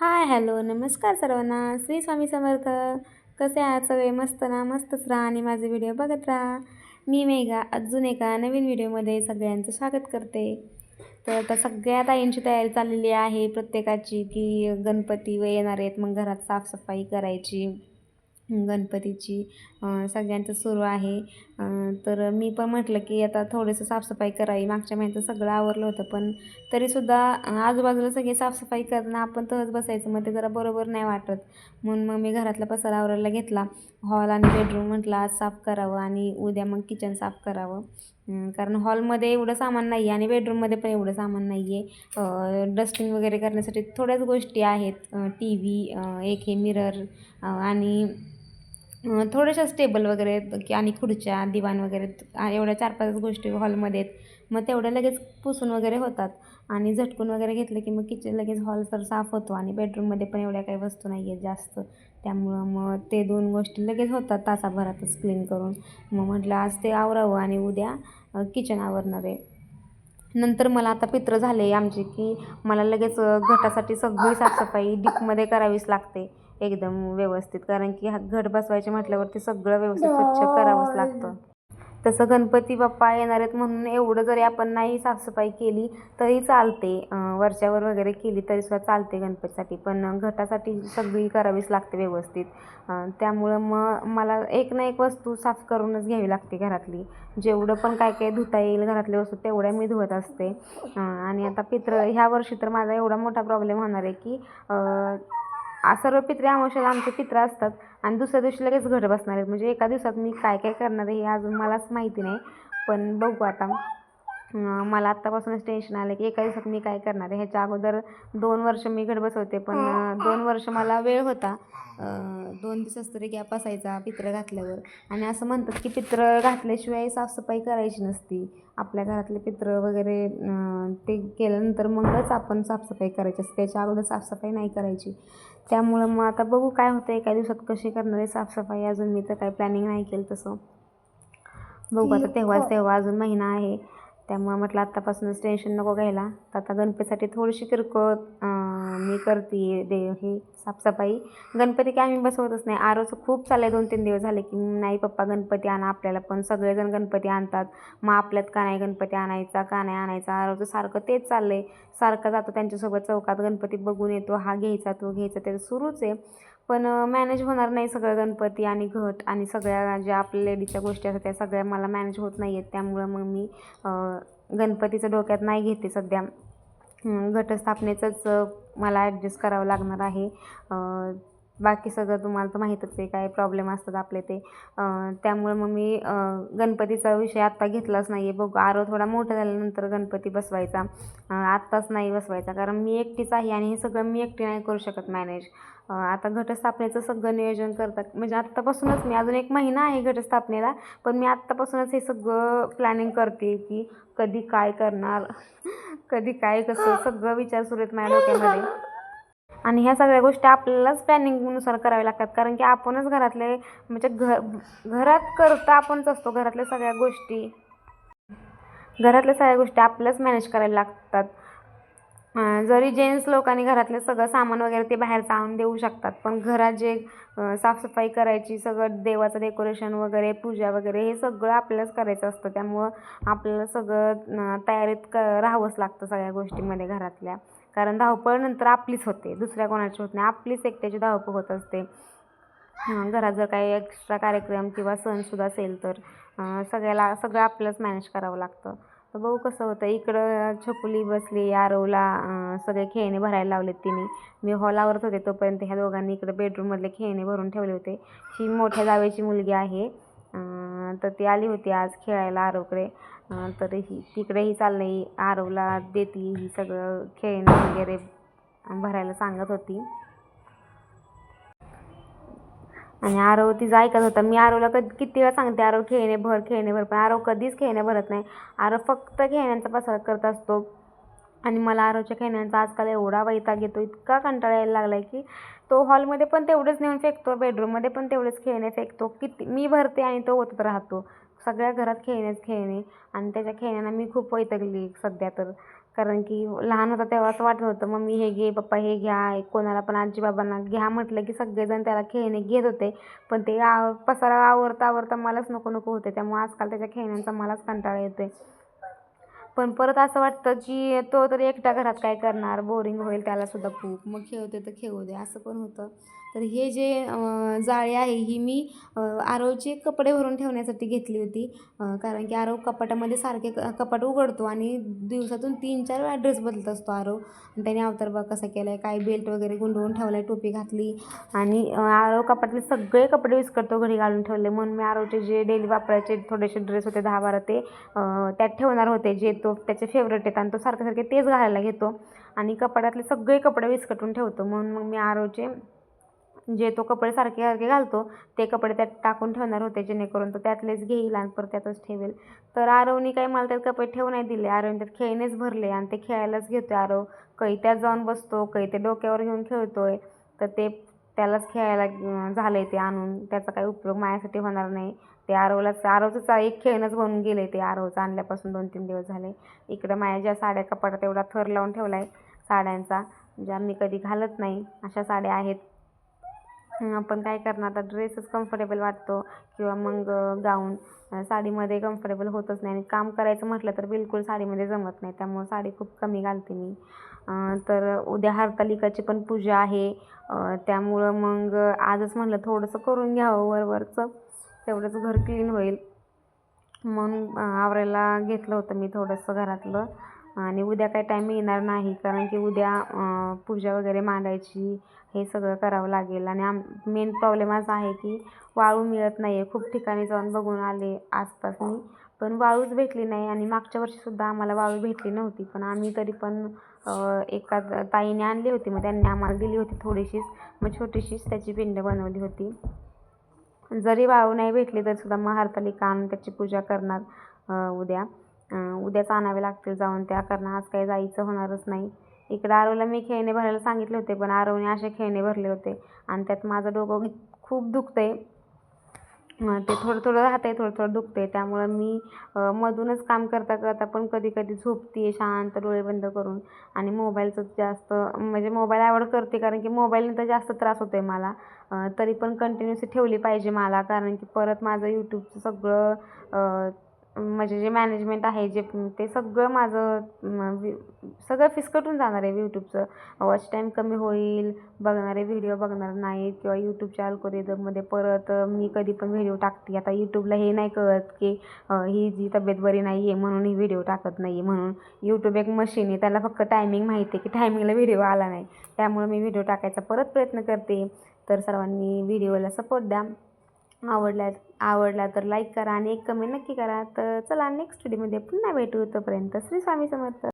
Hi hello नमस्कार सर्वांना. श्री स्वामी समर्थ. कसे आहात सगळे? मस्त ना? मस्तच राहा आणि माझे व्हिडिओ बघत राहा. मी मेघा. अजून एका नवीन व्हिडिओमध्ये सगळ्यांचं स्वागत करते. तर आता सगळ्या ताईंची तयारी चाललेली आहे प्रत्येकाची की गणपती व येणार आहेत. मग घरात साफसफाई करायची. गणपतीची सगळ्यांचं सुरू आहे. तर मी पण म्हटलं की आता थोडंसं साफसफाई करावी. मागच्या महिन्यात सगळं आवरलं होतं पण तरीसुद्धा आजूबाजूला सगळी साफसफाई करणं आपण तहच बसायचं. मग ते जरा बरोबर नाही वाटत. म्हणून मग मी घरातला पसारा आवरायला घेतला. हॉल आणि बेडरूम म्हटलं आज साफ करावं आणि उद्या मग किचन साफ करावं. कारण हॉलमध्ये एवढं सामान नाही आहे आणि बेडरूममध्ये पण एवढं सामान नाही आहे डस्टिंग वगैरे करण्यासाठी थोड्याच गोष्टी आहेत. टी व्ही एक हे मिरर आणि अं, थोड्याशाच टेबल वगैरे आहेत की आणि खुर्च्या दिवाण वगैरे एवढ्या चार पाच गोष्टी हॉलमध्ये आहेत. मग तेवढ्या लगेच पुसून वगैरे होतात. आणि झटकून वगैरे घेतलं की मग किचन लगेच हॉल तर साफ होतो. आणि बेडरूममध्ये पण एवढ्या काही वस्तू नाही आहेत जास्त. त्यामुळं मग ते दोन गोष्टी लगेच होतात तासाभरातच क्लीन करून. मग म्हटलं आज ते आवरावं आणि उद्या किचन आवरणार आहे. नंतर मला आता पित्र झाले आमचे की मला लगेच घटासाठी सगळी साफसफाई डीपमध्ये करावीच लागते. एकदम व्यवस्थित. कारण की हा घट बसवायचे म्हटल्यावरती सगळं व्यवस्थित स्वच्छ करावंच लागतं. तसं गणपती बाप्पा येणार आहेत म्हणून एवढं जरी आपण नाही साफसफाई केली तरी चालते. वरच्यावर वगैरे केली तरीसुद्धा चालते गणपतीसाठी. पण घटासाठी सगळी करावीच लागते व्यवस्थित. त्यामुळं मग मला एक ना एक वस्तू साफ करूनच घ्यावी लागते घरातली. जेवढं पण काय काय धुता येईल घरातली वस्तू तेवढ्या मी धुवत असते. आणि आता पित्र ह्या वर्षी तर माझा एवढा मोठा प्रॉब्लेम होणार आहे की सर्व पित्रे अमावस्याला आमचे पित्र असतात आणि दुसऱ्या दिवशी लगेच घट बसणार आहेत. म्हणजे एका दिवसात मी काय काय करणार आहे हे अजून मलाच माहिती नाही. पण बघू आता. मला आत्तापासूनच टेन्शन आलं की एका दिवसात मी काय करणार आहे? ह्याच्या अगोदर दोन वर्ष मी घट बसवते पण अं, दोन वर्ष मला वेळ होता. दोन दिवस तरी गॅप असायचा पित्र घातल्यावर. आणि असं म्हणतात की पित्र घातल्याशिवाय साफसफाई करायची नसती. आपल्या घरातले पित्र वगैरे ते केल्यानंतर मगच आपण साफसफाई करायची असते. त्याच्या अगोदर साफसफाई नाही करायची. त्यामुळं मग आता बघू काय होतं. एका दिवसात कशी करणार आहे साफसफाई? अजून मी तर काही प्लॅनिंग नाही केलं तसं. बघू आता तेव्हाच तेव्हा अजून महिना आहे. त्यामुळं म्हटलं आत्तापासूनच टेन्शन नको घ्यायला. तर आता गणपतीसाठी थोडीशी किरकोळ मी करते दे हे साफसफाई. गणपती काय आम्ही बसवतच नाही. आरोचं खूप चाललं आहे दोन तीन दिवस झाले की नाही पप्पा गणपती आणा आपल्याला पण. सगळेजण गणपती आणतात. मग आपल्यात का नाही गणपती आणायचा का नाही आणायचा? आरोचं सारखं तेच चाललं आहे सारखं जातो त्यांच्यासोबत चौकात. गणपती बघून येतो. हा घ्यायचा तो घ्यायचा ते सुरूच आहे. पण मॅनेज होणार नाही सगळं गणपती आणि घट आणि सगळ्या ज्या आपल्या लेडीजच्या गोष्टी असतात त्या सगळ्या मला मॅनेज होत नाही आहेत त्यामुळं मग मी गणपतीचं डोक्यात नाही घेते सध्या. घटस्थापनेचंच मला ॲडजस्ट करावं लागणार आहे. बाकी सगळं तुम्हाला तर माहीतच आहे काय प्रॉब्लेम असतात आपले ते. त्यामुळं त्यामुळे मग मी गणपतीचा विषय आत्ता घेतलाच नाही आहे बघू आरो थोडा मोठा झाल्यानंतर गणपती बसवायचा. आत्ताच नाही बसवायचा कारण मी एकटीच आहे आणि हे सगळं मी एकटी नाही करू शकत मॅनेज आता घटस्थापनेचं सगळं नियोजन करतात. म्हणजे आत्तापासूनच मी अजून एक महिना आहे घटस्थापनेला पण मी आत्तापासूनच हे सगळं प्लॅनिंग करते की कधी काय करणार कधी काय कसं सगळं विचार सुरू आहेत माझ्या डोक्यामध्ये. आणि ह्या सगळ्या गोष्टी आपल्यालाच प्लॅनिंगनुसार कराव्या लागतात. कारण की आपणच घरातले म्हणजे घर घरात करता आपणच असतो घरातल्या सगळ्या गोष्टी. घरातल्या सगळ्या गोष्टी आपल्यालाच मॅनेज करायला लागतात. जरी जेंट्स लोकांनी घरातलं सगळं सामान वगैरे ते बाहेरचं आणून देऊ शकतात पण घरात जे साफसफाई करायची सगळं देवाचं डेकोरेशन वगैरे पूजा वगैरे हे सगळं आपल्यालाच करायचं असतं. त्यामुळं आपल्याला सगळं तयारीत क राहावंच लागतं सगळ्या गोष्टींमध्ये घरातल्या. कारण धावपळ नंतर आपलीच होते दुसऱ्या कोणाची होत नाही. आपलीच एकट्याची धावपळ होत असते. घरात जर काही एक्स्ट्रा कार्यक्रम किंवा सणसुद्धा असेल तर सगळ्याला सगळं आपल्यालाच मॅनेज करावं लागतं. तर बघू कसं होतं. इकडं छपली बसली आरवला सगळे खेळणे भरायला लावलेत तिने. मी हॉल आवरत होते तोपर्यंत ह्या दोघांनी इकडं बेडरूममधले खेळणे भरून ठेवले होते. ही मोठ्या जावेची मुलगी आहे. तर ती आली होती आज खेळायला आरवकडे. तर ही तिकडेही चाललं आरवला देती ही सगळं खेळणे वगैरे भरायला सांगत होती. आणि आरव तिचं ऐकत होता. मी आरवला कधी किती वेळा सांगते आरव खेळणे भर खेळणे भर पण आरव कधीच खेळणे भरत नाही. आरव फक्त खेळण्यांचा पसार करत असतो. आणि मला आरवच्या खेळण्यांचा आजकाल एवढा वैताग येतो इतका कंटाळा यायला लागला आहे की तो हॉलमध्ये पण तेवढंच नेऊन फेकतो बेडरूममध्ये पण तेवढेच खेळणे फेकतो. किती मी भरते आणि तो ओतत राहतो. सगळ्या घरात खेळणेच खेळणे. आणि त्याच्या खेळण्यांना मी खूप वैतागली सध्या तर. कारण की लहान होता तेव्हा असं वाटत होतं मम्मी हे घे पप्पा हे घ्या कोणाला पण आजी बाबांना घ्या म्हटलं की सगळेजण त्याला खेळणे घेत होते पण ते आ पसारा आवरता आवरता मलाच नको नको होते त्यामुळे आजकाल त्याच्या खेळण्यांचा मलाच कंटाळा येतोय. पण परत असं वाटतं की तो तर एकटा घरात काय करणार? बोरिंग होईल त्यालासुद्धा खूप. मग खेळते तर खेळू दे असं पण होतं. तर हे जे जाळी आहे ही मी आरोचे आरवचे कपडे भरून ठेवण्यासाठी घेतली होती. कारण की आरव कपाटामध्ये सारखे क कपाट उघडतो आणि दिवसातून तीन चार वेळा ड्रेस बदलत असतो आरव आणि त्याने अवतार बा कसा केला आहे काय बेल्ट वगैरे गुंडवून ठेवला आहे टोपी घातली. आणि आरो आरव कपाटातले सगळे कपडे विस्कटतो घरी घालून ठेवले. म्हणून मी आरवचे जे डेली वापरायचे थोडेसे ड्रेस होते दहा बारा ते त्यात ठेवणार होते. जे तो त्याचे फेवरेट आहेत आणि तो सारखे सारखे तेच घालायला घेतो. आणि कपाटातले सगळे कपडे विस्कटून ठेवतो. म्हणून मग मी आरोचे जे तो कपडे सारखे सारखे घालतो ते कपडे त्यात टाकून ठेवणार होते जेणेकरून तो त्यातलेच घेईल आणि परत त्यातच ठेवेल. तर आरवनी काही मला त्यात कपडे ठेवू नाही दिले. आरवने त्यात खेळणेच भरले आणि ते खेळायलाच घेतो आरव. काही त्यात जाऊन बसतो काही ते डोक्यावर घेऊन खेळतोय. तर ते त्यालाच खेळायला झालं आहे ते आणून. त्याचा काही उपयोग माझ्यासाठी होणार नाही. ते आरवलाच आरवचंच एक खेळणंच बनून गेले ते आरवचं आणल्यापासून दोन तीन दिवस झाले. इकडं माझ्या ज्या साड्या कपाटात एवढा थर लावून ठेवला आहे साड्यांचा ज्या मी कधी घालत नाही अशा साड्या आहेत. आपण काय करणार? आता ड्रेसच कम्फर्टेबल वाटतो किंवा मग गाऊन साडीमध्ये कम्फर्टेबल होतच नाही. आणि काम करायचं म्हटलं तर बिलकुल साडीमध्ये जमत नाही. त्यामुळं साडी खूप कमी घालते मी. तर उद्या हरतालिकाची पण पूजा आहे. त्यामुळं मग आजच म्हटलं थोडंसं करून घ्यावं वरवरचं. तेवढंच घर क्लीन होईल. म्हणून आवरायला घेतलं होतं मी थोडंसं घरातलं. आणि उद्या काही टाईम येणार नाही. कारण की उद्या पूजा वगैरे मांडायची हे सगळं करावं लागेल. आणि आम मेन प्रॉब्लेम असा आहे की वाळू मिळत नाही आहे खूप ठिकाणी जाऊन बघून आले आसपास मी. पण वाळूच भेटली नाही आणि मागच्या वर्षीसुद्धा आम्हाला वाळू भेटली नव्हती. पण आम्ही तरी पण एका ताईने आणली होती. मग त्यांनी आम्हाला दिली होती थोडीशीच. मग छोटीशीच त्याची पिंड बनवली होती. जरी वाळू नाही भेटली तरीसुद्धा मग हरतालिका आणून त्याची पूजा करणार उद्या. उद्याच आणावे लागतील जाऊन. त्या कारण आज काही जायचं होणारच नाही. इकडं आरवला मी खेळणे भरायला सांगितले होते पण आरवने असे खेळणे भरले होते. आणि त्यात माझं डोकं खूप दुखतं आहे ते थोडं थोडं राहतंय थोडं थोडं दुखतंय. त्यामुळं मी मधूनच काम करता करता पण कधी कधी झोपते शांत डोळे बंद करून. आणि मोबाईलचं जास्त म्हणजे मोबाईल आवड करते कारण की मोबाईलने तर जास्त त्रास होतो आहे मला तरी पण कंटिन्युअसली ठेवली पाहिजे मला. कारण की परत माझं यूट्यूबचं सगळं म्हणजे जे मॅनेजमेंट आहे जे ते सगळं माझं वि- सगळं फिसकटून जाणार आहे यूट्यूबचं वॉच टाईम कमी होईल बघणारे व्हिडिओ बघणार नाहीत किंवा यूट्यूबच्या अल्गोरिदममध्ये परत मी कधी पण व्हिडिओ टाकते. आता यूट्यूबला हे नाही कळत की ही जी तब्येत बरी नाही आहे म्हणून ही व्हिडिओ टाकत नाही आहे म्हणून. यूट्यूब एक मशीन आहे त्याला फक्त टायमिंग माहिती आहे की टायमिंगला व्हिडिओ आला नाही. त्यामुळे मी व्हिडिओ टाकायचा परत प्रयत्न करते. तर सर्वांनी व्हिडिओला सपोर्ट द्या. आवडला आवडला तर लाईक करा आणि एक कमेंट नक्की करा. तर चला नेक्स्ट व्हिडिओमध्ये पुन्हा भेटू. तोपर्यंत श्री स्वामी समर्थ.